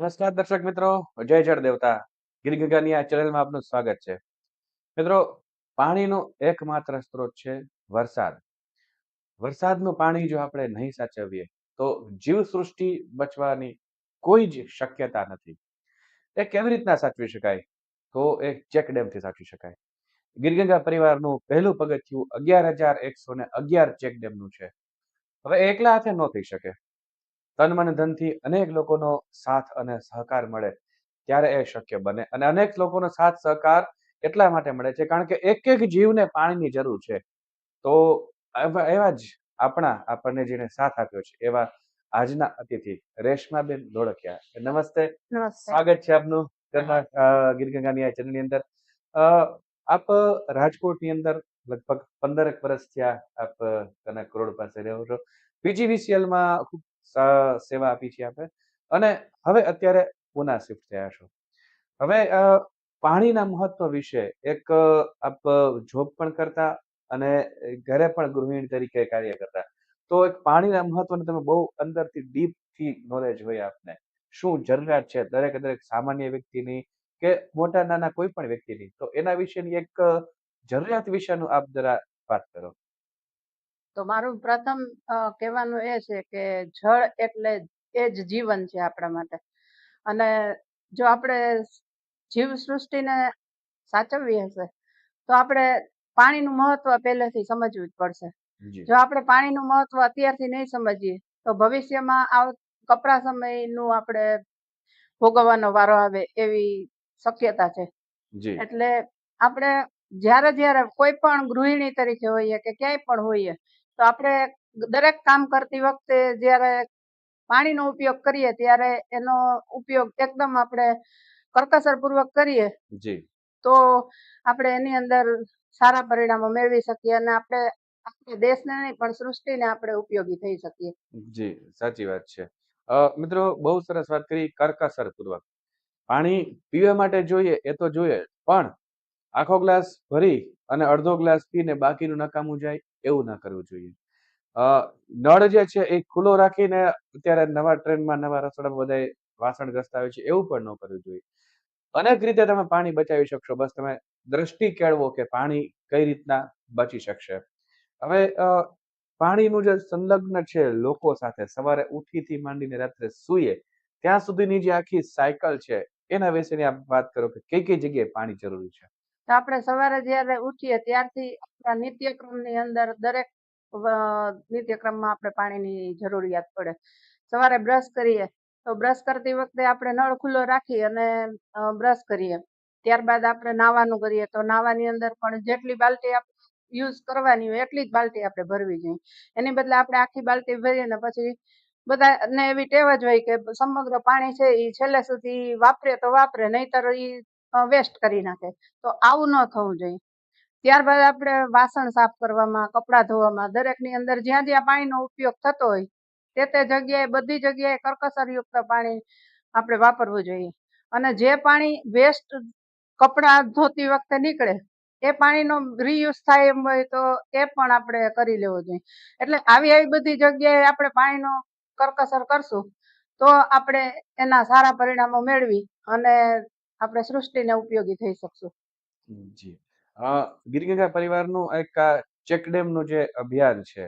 નમસ્કાર દર્શક મિત્રો, જય જળ દેવતા ગિરગંગાની આ ચેનલમાં આપનું સ્વાગત છે. મિત્રો, પાણીનો એકમાત્ર સ્ત્રોત છે વરસાદ. વરસાદનું પાણી જો આપણે નહીં સાચવીએ, તો જીવ સૃષ્ટિ બચવાની કોઈ જ શક્યતા નથી. એ કેવી રીતના સાચવી શકાય? તો એ ચેક ડેમથી સાચવી શકાય. ગિરગંગા પરિવારનું પહેલું પગથિયું અગિયાર હજાર એકસો ને અગિયાર ચેક ડેમનું છે. હવે એકલા હાથે ન થઈ શકે. તન મન ધનથી અનેક લોકોનો સાથ અને સહકાર મળે ત્યારે એ શક્ય બને. અને અનેક લોકોનો સાથ સહકાર એટલા માટે મળે છે કારણ કે એક એક જીવને પાણીની જરૂર છે. તો એવા જ આપણા આપણને જેને સાથ આપ્યો છે. એવા આજના અતિથિ રેશમાબેન ધોળકિયા. નમસ્તે. સ્વાગત છે આપનું કર્ણા અ, ગીરગંગાની આ ચેનલની અંદર. આપ રાજકોટની અંદર લગભગ પંદરક વર્ષ થયા આપ કનક રોડ પાસે રહો છો. પીજીવીસીએલમાં માં ખૂબ સેવા આપી છે આપે અને હવે અત્યારે પુના શિફ્ટ થયા છો. હવે પાણીના મહત્વ વિશે એક આપ જોબ પણ કરતા અને ઘરે પણ ગૃહિણી તરીકે કાર્ય કરતા. તો એક પાણીના મહત્વને તમે બહુ અંદરથી ડીપથી નોલેજ હોય આપને. શું જરૂરિયાત છે દરેક દરેક સામાન્ય વ્યક્તિની કે મોટા નાના કોઈ પણ વ્યક્તિની? તો એના વિશેની એક જરૂરિયાત વિશેનું આપ જરા વાત કરો. તો મારું પ્રથમ કહેવાનું એ છે કે જળ એટલે એ જ જીવન છે આપણા માટે. અને જો આપણે જીવ સૃષ્ટિને સાચવવી હશે તો આપણે પાણીનું મહત્વ પહેલેથી સમજવું જ પડશે. જો. આપણે પાણીનું મહત્વ અત્યારથી નહીં સમજીએ તો ભવિષ્યમાં આ કપરા સમયનું આપણે ભોગવવાનો વારો આવે એવી શક્યતા છે. એટલે આપણે જ્યારે જ્યારે કોઈ પણ ગૃહિણી તરીકે હોઈએ કે ક્યાંય પણ હોઈએ તો આપણે દરેક કામ કરતી વખતે જ્યારે પાણીનો ઉપયોગ કરીએ ત્યારે એનો ઉપયોગ એકદમ આપણે કરકસરપૂર્વક કરીએ જી. તો આપણે એની અંદર સારા પરિણામો મેળવી શકીએ અને આપણે આપણે દેશને નહીં પણ સૃષ્ટિને આપણે ઉપયોગી થઈ શકીએ. જી સાચી વાત છે. મિત્રો બહુ સરસ વાત કરી કરકસર પૂર્વક પાણી પીવા માટે જોઈએ એ તો જોઈએ પણ આખો ગ્લાસ ભરી અને અડધો ગ્લાસ પીને બાકીનું નકામું જાય એવું ના કરવું જોઈએ. નળ જે છે એ ખુલ્લો રાખીને અત્યારે નવા ટ્રેન્ડમાં નવા રસોડામાં બધા વાસણ ઘસતા છે એવું પણ ન કરવું જોઈએ. અનેક રીતે તમે પાણી બચાવી શકશો. બસ તમે દ્રષ્ટિ કેળવો કે પાણી કઈ રીતના બચી શકશે. હવે પાણીનું જે સંલગ્ન છે લોકો સાથે સવારે ઉઠીથી માંડીને રાત્રે સૂઈએ ત્યાં સુધીની જે આખી સાયકલ છે એના વિશેની આપ વાત કરો કે કઈ કઈ જગ્યાએ પાણી જરૂરી છે? તો આપણે સવારે જ્યારે ઉઠીએ ત્યારથી આપણા નિત્યક્રમની અંદર દરેક નિત્યક્રમમાં આપણે પાણીની જરૂરિયાત પડે. સવારે બ્રશ કરીએ, તો બ્રશ કરતી વખતે આપણે નળ ખુલ્લો રાખી અને બ્રશ કરીએ. ત્યારબાદ આપણે નાવાનું કરીએ, તો નાવાની અંદર પણ જેટલી બાલટી યુઝ કરવાની હોય એટલી જ બાલટી આપણે ભરવી જોઈએ. એની બદલે આપણે આખી બાલટી ભરીએ ને પછી બધાને એવી ટેવ જ હોય કે સમગ્ર પાણી છે એ છેલ્લે સુધી વાપરે તો વાપરે, નહીતર એ વેસ્ટ કરી નાખે. તો આવું ન થવું જોઈએ. ત્યારબાદ આપણે વાસણ સાફ કરવામાં, કપડાં ધોવામાં, દરેકની અંદર જ્યાં જ્યાં પાણીનો ઉપયોગ થતો હોય, તે તે જગ્યાએ, બધી જગ્યાએ કરકસરયુક્ત પાણી આપણે વાપરવું જોઈએ. અને જે પાણી વેસ્ટ કપડાં ધોતી વખતે નીકળે, એ પાણીનો રીયુઝ થાય એમ હોય તો એ પણ આપણે કરી લેવો જોઈએ. એટલે આવી આવી બધી જગ્યાએ આપણે પાણીનો કરકસર કરશું, તો આપણે એના સારા પરિણામો મેળવી અને આપણે સૃષ્ટિને ઉપયોગી થઈ શકશું. જી. ગિરગંગા પરિવારનું એક ચેકડેમનું જે અભિયાન છે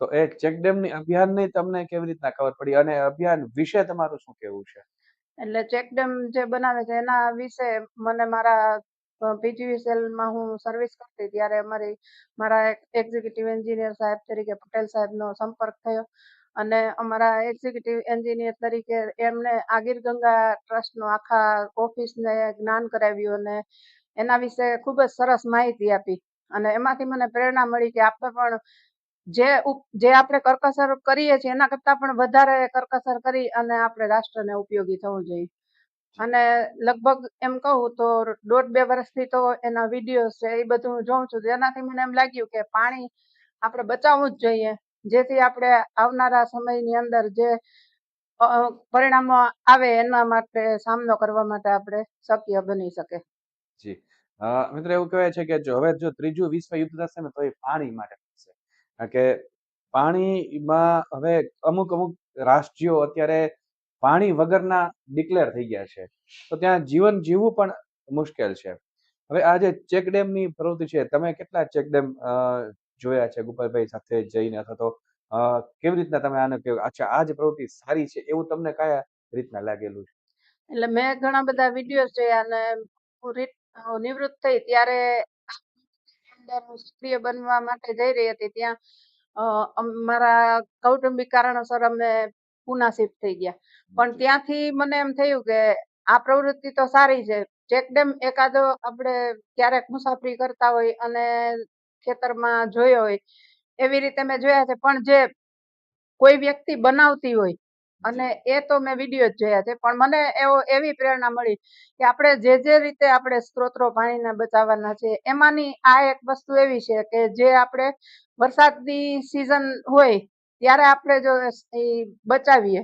તો એ ચેકડેમની અભિયાનની તમને કેવી રીતના ખબર પડી અને અભિયાન વિશે તમારું શું કહેવું છે? એટલે ચેકડેમ જે બનાવે છે એના વિશે મને મારા માં હું સર્વિસ કરતી ત્યારે અમારી મારા એક્ઝિક્યુટિવ એન્જિનિયર સાહેબ તરીકે પટેલ સાહેબનો સંપર્ક થયો. અને અમારા એક્ઝિક્યુટિવ એન્જિનિયર તરીકે એમને આગીર ગંગા ટ્રસ્ટનો આખા ઓફિસને જ્ઞાન કરાવ્યું અને એના વિશે ખૂબ જ સરસ માહિતી આપી. અને એમાંથી મને પ્રેરણા મળી કે આપણે પણ જે જે આપણે કરકસર કરીએ છીએ, એના કરતાં પણ વધારે કરકસર કરી અને આપણે રાષ્ટ્રને ઉપયોગી થવું જોઈએ. અને લગભગ એમ કહું તો દોઢ બે વર્ષથી તો એના વીડિયો છે એ બધું હું જોઉં છું. એનાથી મને એમ લાગ્યું કે પાણી આપણે બચાવવું જ જોઈએ. જેથી આપણે આવનારા સમયની અંદર જે પરિણામો આવે એના માટે સામનો કરવા માટે આપણે શક્ય બની શકે. જી. મિત્રો એવું કહેવાય છે કે જો, હવે જો ત્રીજું વિશ્વ યુદ્ધ થશે ને તો એ પાણી માટે થશે. કે પાણીમાં હવે અમુક અમુક રાષ્ટ્રીયો અત્યારે પાણી વગરના ડિક્લેર થઈ ગયા છે. તો ત્યાં જીવન જીવવું પણ મુશ્કેલ છે. હવે આ જે ચેકડેમની પ્રવૃત્તિ છે, તમે કેટલા ચેક ડેમ જોયા છે ગોપાલભાઈ સાથે જઈને અથવા તો કેવી રીતના તમે આને કહ્યું અચ્છા આ જ પ્રવૃત્તિ સારી છે એવું તમને કયા રીતના લાગેલું છે? એટલે મેં ઘણા બધા વીડિયો જોયા અને હું નિવૃત્ત થઈ ત્યારે સક્રિય બનવા માટે જઈ રહી હતી ત્યાં મારા કૌટુંબિક કારણોસર અમે પુના શિફ્ટ થઈ ગયા. પણ ત્યાંથી મને એમ થયું કે આ પ્રવૃત્તિ તો સારી છે ચેકડેમ એકાદો આપણે ક્યારેક મુસાફરી કરતા હોય અને ખેતરમાં જોયો હોય એવી રીતે મેં જોયા છે. પણ જે કોઈ વ્યક્તિ બનાવતી હોય અને એ તો મેં વીડિયો જ જોયા છે. પણ મને એવો એવી પ્રેરણા મળી કે આપણે જે જે રીતે આપણે સ્ત્રોતો પાણીના બચાવવાના છે એમાંની આ એક વસ્તુ એવી છે કે જે આપણે વરસાદની સિઝન હોય ત્યારે આપણે જો એ બચાવીએ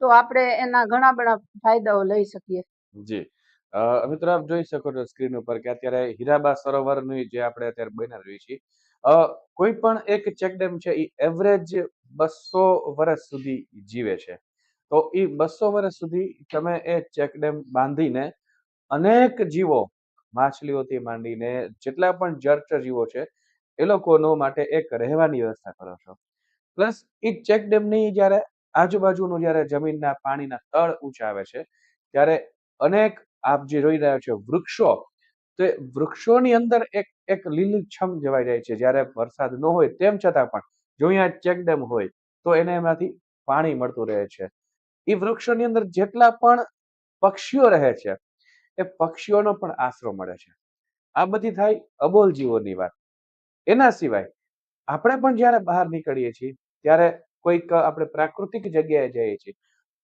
તો આપણે એના ઘણા બધા ફાયદાઓ લઈ શકીએ. જી. મિત્રો, આપ જોઈ શકો છો સ્ક્રીન ઉપર કે અત્યારે હીરાબા સરોવરની જે આપણે અત્યારે બની રહી છીએ કોઈ પણ એક ચેક ડેમ છે એ એવરેજ બસો વર્ષ સુધી જીવે છે. તો એ બસો વર્ષ સુધી તમે એ ચેકડેમ બાંધીને અનેક જીવો, માછલીઓથી માંડીને જેટલા પણ જળચર જીવો છે, એ લોકોનો માટે એક રહેવાની વ્યવસ્થા કરો છો. પ્લસ એ ચેક ડેમની જ્યારે આજુબાજુનું જ્યારે જમીનના પાણીના તળ ઊંચા આવે છે, ત્યારે અનેક આપ જે જોઈ રહ્યા છો, વૃક્ષો, તો વૃક્ષોની અંદર એક એક લીલીછમ જવાઈ જાય છે. જ્યારે વરસાદ ન હોય, તેમ છતાં પણ જો અહીંયા ચેકડેમ હોય, તો એને એમાંથી પાણી મળતું રહે છે. એ વૃક્ષોની અંદર જેટલા પણ પક્ષીઓ રહે છે, એ પક્ષીઓનો પણ આશરો મળે છે. આ બધી થાય અબોલ જીવોની વાત. એના સિવાય, આપણે પણ જ્યારે બહાર નીકળીએ છીએ, ત્યારે કોઈક આપણે પ્રાકૃતિક જગ્યાએ જઈએ છીએ,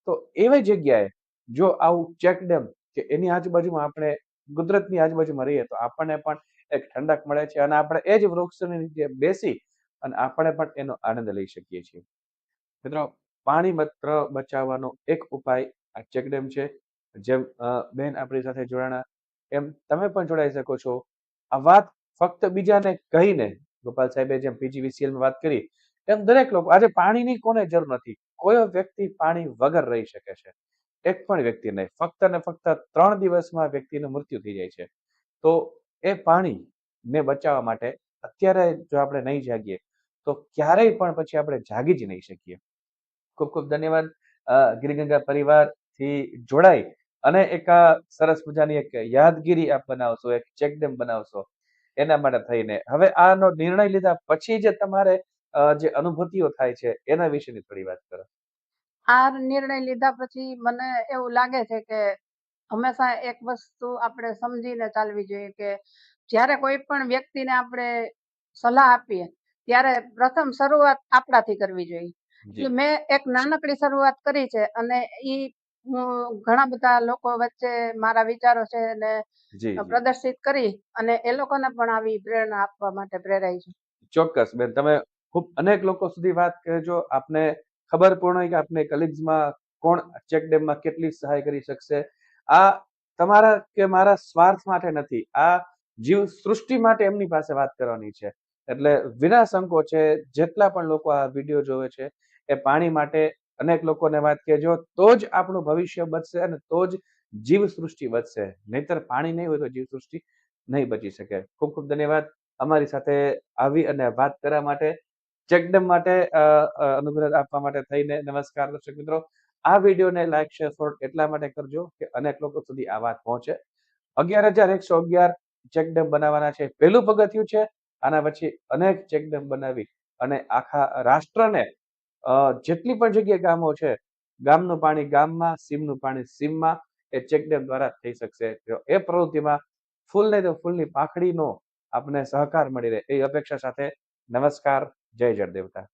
તો એવી જગ્યાએ જો આવું ચેક ડેમ કે એની આજુબાજુમાં આપણે કુદરતની આજુબાજુમાં રહીએ તો આપણને પણ એક ઠંડક મળે છે અને આપણે એ જ વૃક્ષની નીચે બેસી અને આપણે પણ એનો આનંદ લઈ શકીએ છીએ. મિત્રો, પાણી માત્ર બચાવવાનો એક ઉપાય આ ચેકડેમ છે. જેમ બેન આપણી સાથે જોડાણા. એમ તમે પણ જોડાઈ શકો છો. આ વાત ફક્ત બીજાને કહીને, ગોપાલ સાહેબે જેમ પીજીવીસીએલમાં વાત કરી, એમ દરેક લોકો, આજે પાણીની કોને જરૂર નથી? કોઈ વ્યક્તિ પાણી વગર રહી શકે છે. એક પણ વ્યક્તિ નહીં. ફક્ત ને ફક્ત ત્રણ દિવસમાં વ્યક્તિનું મૃત્યુ થઈ જાય છે. તો એ પાણીને બચાવવા માટે અત્યારે જો આપણે નહીં જાગીએ, તો ક્યારેય પણ પછી આપણે જાગી જ નહીં શકીએ. ખૂબ ખૂબ ધન્યવાદ. ગિરિગંગા પરિવારથી જોડાઈ અને એક આ સરસ મજાની એક યાદગીરી આપ બનાવશો, એક ચેકડેમ બનાવશો એના માટે થઈને. હવે આનો નિર્ણય લીધા પછી જે તમારે જે અનુભૂતિઓ થાય છે એના વિશેની થોડી વાત કરો. આ નિર્ણય લીધા પછી મને એવું લાગે છે કે હંમેશા એક વસ્તુ આપણે સમજીને ચાલવી જોઈએ કે જ્યારે કોઈ પણ વ્યક્તિને આપણે સલાહ આપીએ ત્યારે પ્રથમ શરૂઆત આપણાથી કરવી જોઈએ. મેં એક નાનકડી શરૂઆત કરી છે અને એ હું ઘણા બધા લોકો વચ્ચે મારા વિચારો છે ને જી જી. પ્રદર્શિત કરી અને એ લોકોને પણ આવી પ્રેરણા આપવા માટે પ્રેરાઈ છું. ચોક્કસ બેન તમે ખૂબ અનેક લોકો સુધી વાત કરજો આપને ખબર પણ હોય કે આપને કલીગ્સમાં કોણ ચેક ડેમમાં કેટલી સહાય કરી શકશે. આ તમારા કે મારા સ્વાર્થ માટે નથી, આ જીવ સૃષ્ટિ માટે એમની પાસે વાત કરવાની છે. એટલે વિના સંકોચે જેટલા પણ લોકો આ વીડિયો જોવે છે, એ પાણી માટે અનેક લોકોને વાત કહેજો, તો જ આપણું ભવિષ્ય બચશે અને તો જ જીવ સૃષ્ટિ બચશે. નહીતર પાણી નહીં હોય તો જીવ સૃષ્ટિ નહીં બચી શકે. ખૂબ ખૂબ ધન્યવાદ. અમારી સાથે આવી અને વાત કરવા માટે ચેકડેમ માટે અનુગ્રહ આપવા માટે થઈને નમસ્કાર દર્શક મિત્રો. આ વિડીયોને લાઈક શેર ફોરવર્ડ એટલા માટે કરજો કે અનેક લોકો સુધી આ વાત પહોંચે. અગિયાર હજાર એકસો અગિયાર ચેકડેમ બનાવવાના છે. પહેલું પગથિયું છે. આના પછી અનેક ચેકડેમ બનાવી અને આખા રાષ્ટ્રને જેટલી પણ જગ્યાએ ગામો છે, ગામનું પાણી ગામમાં, સીમનું પાણી સીમમાં, એ ચેકડેમ દ્વારા થઈ શકશે. એ પ્રવૃત્તિમાં ફૂલ નહીં તો ફૂલની પાંખડીનો આપણે સહકાર મળી રહે. એ અપેક્ષા સાથે નમસ્કાર. જય જળદેવતા